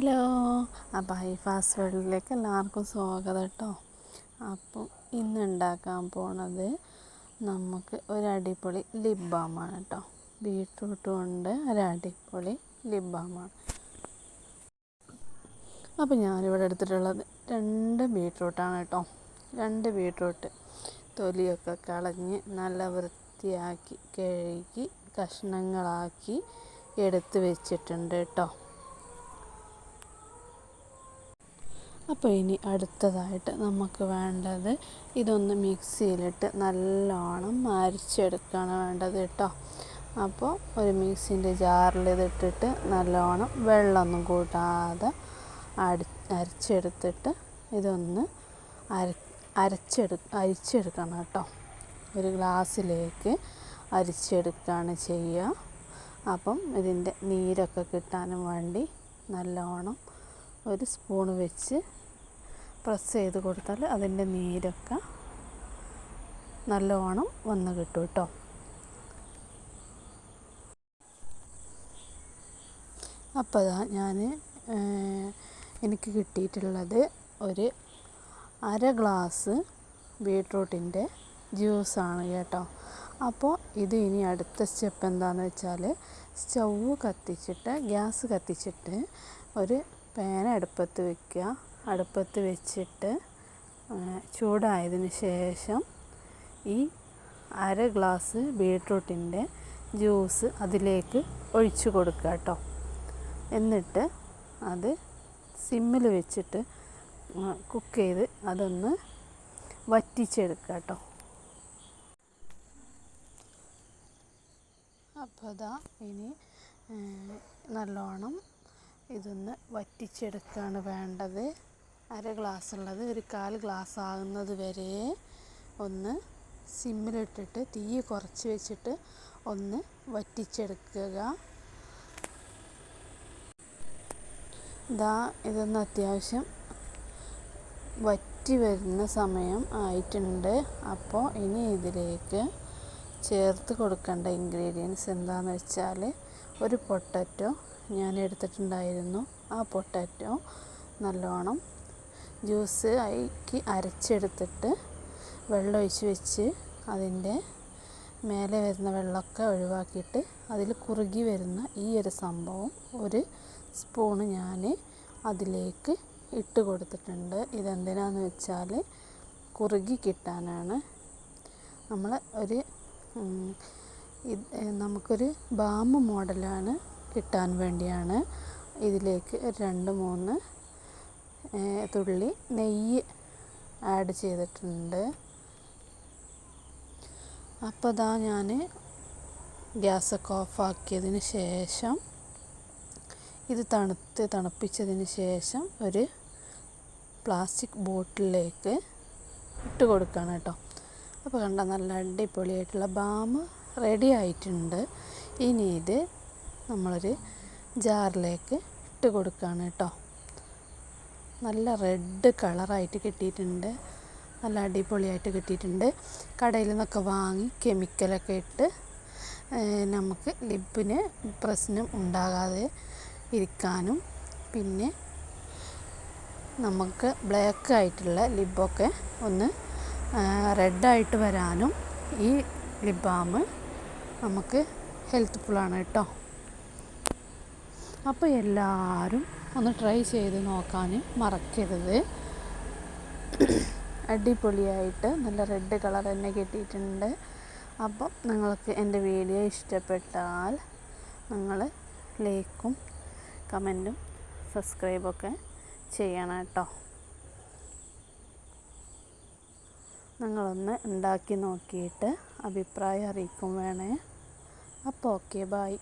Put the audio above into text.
Hello. അപ്പോൾ high fast വേൾഡിലേക്ക് എല്ലാവർക്കും സ്വാഗതം കേട്ടോ അപ്പോൾ ഇന്ന് ഉണ്ടാക്കാൻ പോണത് നമുക്ക് ഒരു അടിപൊളി ലിപ് ബാമാണ് കേട്ടോ ബീട്രൂട്ട് കൊണ്ട് ഒരു അടിപൊളി ലിപ് ബാമാണ് അപ്പോൾ ഞാനിവിടെ എടുത്തിട്ടുള്ളത് രണ്ട് ബീട്രൂട്ടാണ് കേട്ടോ രണ്ട് ബീട്രൂട്ട് തൊലിയൊക്കെ കളഞ്ഞ് നല്ല വൃത്തിയാക്കി കഴുകി കഷ്ണങ്ങളാക്കി എടുത്ത് വെച്ചിട്ടുണ്ട് കേട്ടോ അപ്പോൾ ഇനി അടുത്തതായിട്ട് നമുക്ക് വേണ്ടത് ഇതൊന്ന് മിക്സിയിലിട്ട് നല്ലോണം അരിച്ചെടുക്കുകയാണ് വേണ്ടത് കേട്ടോ. അപ്പോൾ ഒരു മിക്സിന്റെ ജാറിൽ ഇതിട്ടിട്ട് നല്ലോണം വെള്ളമൊന്നും കൂട്ടാതെ അടി അരിച്ചെടുത്തിട്ട് ഇതൊന്ന് അര അരച്ചെടു അരിച്ചെടുക്കണം കേട്ടോ. ഒരു ഗ്ലാസ്സിലേക്ക് അരിച്ചെടുക്കുകയാണ് ചെയ്യുക. അപ്പം ഇതിന്റെ നീരൊക്കെ കിട്ടാനും വേണ്ടി നല്ലോണം ഒരു സ്പൂൺ വെച്ച് പ്രസ് ചെയ്ത് കൊടുത്താൽ അതിന്റെ നീരൊക്കെ നല്ലവണ്ണം വന്ന് കിട്ടും കേട്ടോ. അപ്പോൾ അതാ ഞാൻ എനിക്ക് കിട്ടിയിട്ടുള്ളത് ഒരു അര ഗ്ലാസ് ബീട്രൂട്ടിന്റെ ജ്യൂസാണ് കേട്ടോ. അപ്പോൾ ഇത് ഇനി അടുത്ത സ്റ്റെപ്പ് എന്താണെന്ന് വെച്ചാൽ സ്റ്റൗ കത്തിച്ചിട്ട് ഗ്യാസ് കത്തിച്ചിട്ട് ഒരു പാൻ അടുപ്പത്ത് വെക്കുക. അടുപ്പത്ത് വെച്ചിട്ട് ചൂടായതിന് ശേഷം ഈ അര ഗ്ലാസ് ബീട്രൂട്ടിന്റെ ജ്യൂസ് അതിലേക്ക് ഒഴിച്ചു കൊടുക്കുക കേട്ടോ. എന്നിട്ട് അത് സിമ്മിൽ വെച്ചിട്ട് കുക്ക് ചെയ്ത് അതൊന്ന് വറ്റിച്ചെടുക്കുക കേട്ടോ. അപ്പോൾ അതാ ഇനി നല്ലോണം ഇതൊന്ന് വറ്റിച്ചെടുക്കുകയാണ് വേണ്ടത്. അര ഗ്ലാസ് ഉള്ളത് ഒരു കാൽ ഗ്ലാസ് ആകുന്നത് വരെ ഒന്ന് സിമ്മിലിട്ടിട്ട് തീ കുറച്ച് വെച്ചിട്ട് ഒന്ന് വറ്റിച്ചെടുക്കുക. ഇതാ ഇതൊന്ന് അത്യാവശ്യം വറ്റി വരുന്ന സമയം ആയിട്ടുണ്ട്. അപ്പോൾ ഇനി ഇതിലേക്ക് ചേർത്ത് കൊടുക്കേണ്ട ഇൻഗ്രീഡിയൻസ് എന്താണെന്ന് വെച്ചാൽ ഒരു പൊട്ടറ്റോ ഞാൻ എടുത്തിട്ടുണ്ടായിരുന്നു. ആ പൊട്ടറ്റോ നല്ലോണം ജ്യൂസ് ആക്കി അരച്ചെടുത്തിട്ട് വെള്ളം ഒഴിച്ച് വെച്ച് അതിന്റെ മേലെ വരുന്ന വെള്ളമൊക്കെ ഒഴിവാക്കിയിട്ട് അതിൽ കുറുകി വരുന്ന ഈ ഒരു സംഭവം ഒരു സ്പൂണ് ഞാൻ അതിലേക്ക് ഇട്ട് കൊടുത്തിട്ടുണ്ട്. ഇതെന്തിനാന്ന് വെച്ചാൽ കുറുകി കിട്ടാനാണ്. നമ്മൾ ഒരു നമുക്കൊരു ബാമ്പ് മോഡലാണ് കിട്ടാൻ വേണ്ടിയാണ് ഇതിലേക്ക് രണ്ട് മൂന്ന് തുള്ളി നെയ്യ് ആഡ് ചെയ്തിട്ടുണ്ട്. അപ്പോൾ ഇതാ ഞാൻ ഗ്യാസൊക്കെ ഓഫാക്കിയതിന് ശേഷം ഇത് തണുത്ത് തണുപ്പിച്ചതിന് ശേഷം ഒരു പ്ലാസ്റ്റിക് ബോട്ടിലേക്ക് ഇട്ട് കൊടുക്കുകയാണ് കേട്ടോ. അപ്പോൾ കണ്ട നല്ല അടിപൊളിയായിട്ടുള്ള ബാം റെഡി ആയിട്ടുണ്ട്. ഇനി ഇത് നമ്മളൊരു ജാറിലേക്ക് ഇട്ട് കൊടുക്കുകയാണ് കേട്ടോ. നല്ല റെഡ് കളറായിട്ട് കിട്ടിയിട്ടുണ്ട്. നല്ല അടിപൊളിയായിട്ട് കിട്ടിയിട്ടുണ്ട്. കടയിൽ നിന്നൊക്കെ വാങ്ങി കെമിക്കലൊക്കെ ഇട്ട് നമുക്ക് ലിപ്പിന് പ്രശ്നം ഉണ്ടാകാതെ ഇരിക്കാനും പിന്നെ നമുക്ക് ബ്ലാക്ക് ആയിട്ടുള്ള ലിബൊക്കെ ഒന്ന് റെഡായിട്ട് വരാനും ഈ ബാം നമുക്ക് ഹെൽത്ത്ഫുള്ളാണ് കേട്ടോ. അപ്പോൾ എല്ലാവരും ഒന്ന് ട്രൈ ചെയ്ത് നോക്കാൻ മറക്കരുത്. അടിപൊളിയായിട്ട് നല്ല റെഡ് കളർ തന്നെ കിട്ടിയിട്ടുണ്ട്. അപ്പം നിങ്ങൾക്ക് എന്റെ വീഡിയോ ഇഷ്ടപ്പെട്ടാൽ നിങ്ങൾ ലൈക്കും കമന്റും സബ്സ്ക്രൈബൊക്കെ ചെയ്യണം കേട്ടോ. നിങ്ങളൊന്ന് ഉണ്ടാക്കി നോക്കിയിട്ട് അഭിപ്രായം അറിയിക്കും വേണേ. അപ്പോൾ ഓക്കെ ബായ്